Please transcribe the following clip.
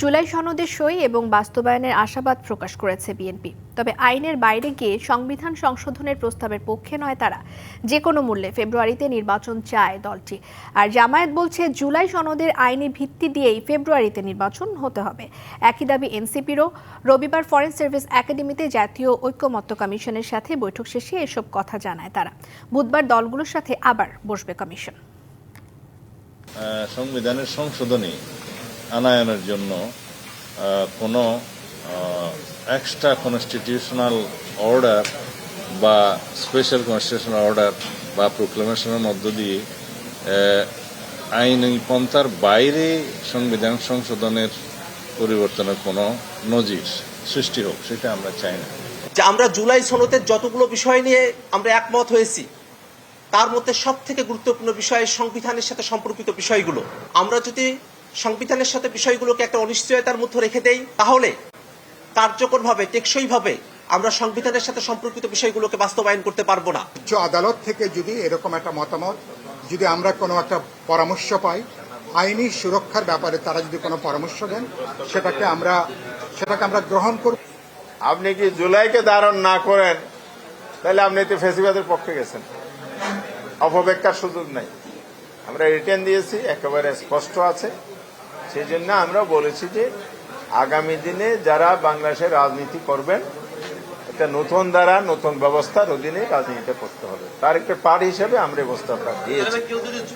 জুলাই সনদের সই এবং বাস্তবায়নের আশাবাদ প্রকাশ করেছে বিএনপি। তবে আইনের বাইরে গিয়ে সংবিধান সংশোধনের প্রস্তাবের পক্ষে নয় তারা। যে কোনো মূল্যে ফেব্রুয়ারিতে নির্বাচন চায় দলটি। আর জামায়াত বলছে, জুলাই সনদের আইনি ভিত্তি দিয়েই ফেব্রুয়ারিতে নির্বাচন হতে হবে। একই দাবি এনসিপিরও। রবিবার ফরেন সার্ভিস একাডেমিতে জাতীয় ঐক্যমত্য কমিশনের সাথে বৈঠক শেষে এসব কথা জানায় তারা। বুধবার দলগুলোর সাথে আবার বসবে কমিশন। সংবিধানের সংশোধনী আনায়নের জন্য কোনো এক্সট্রা কনস্টিটিউশনাল অর্ডার বা স্পেশাল কনস্টিটিউশনাল অর্ডার বা প্রোক্লেমেশনের মধ্য দিয়ে আইনি পন্থার বাইরে সংবিধান সংশোধনের পরিবর্তনের কোনো নজির সৃষ্টি হোক, সেটা আমরা চাই না। যে আমরা জুলাই সনদের যতগুলো বিষয় নিয়ে আমরা একমত হয়েছি, তার মধ্যে সব থেকে গুরুত্বপূর্ণ বিষয় সংবিধানের সাথে সম্পর্কিত বিষয়গুলো। আমরা যদি সংবিধানের সাথে বিষয়গুলোকে একটা অনিশ্চয়তার মধ্যে রেখে দেই তাহলে কার্যকরভাবে টেকসইভাবে আমরা সংবিধানের সাথে সম্পর্কিত বিষয়গুলোকে বাস্তবায়ন করতে পারব না। উচ্চ আদালত থেকে যদি এরকম একটা মতামত যদি আমরা কোনো একটা পরামর্শ পাই আইনি সুরক্ষার ব্যাপারে তারা যদি কোনো পরামর্শ দেন সেটাকে আমরা সেটাকে আমরা গ্রহণ করব। আপনি কি জুলাইকে ধারণ না করেন তাহলে আপনি তো ফেসিবাদের পক্ষে গেছেন। অপব্যাখ্যার সুযোগ নাই। আমরা রিটার্ন দিয়েছি একেবারে স্পষ্ট আছে। সেই জন্য আমরা বলেছি যে আগামী দিনে যারা বাংলাদেশের রাজনীতি করবেন, একটা নতুন দ্বারা নতুন ব্যবস্থার অধীনে রাজনীতিটা করতে হবে। তার একটা পার হিসেবে আমরা ব্যবস্থাটা দিয়েছি।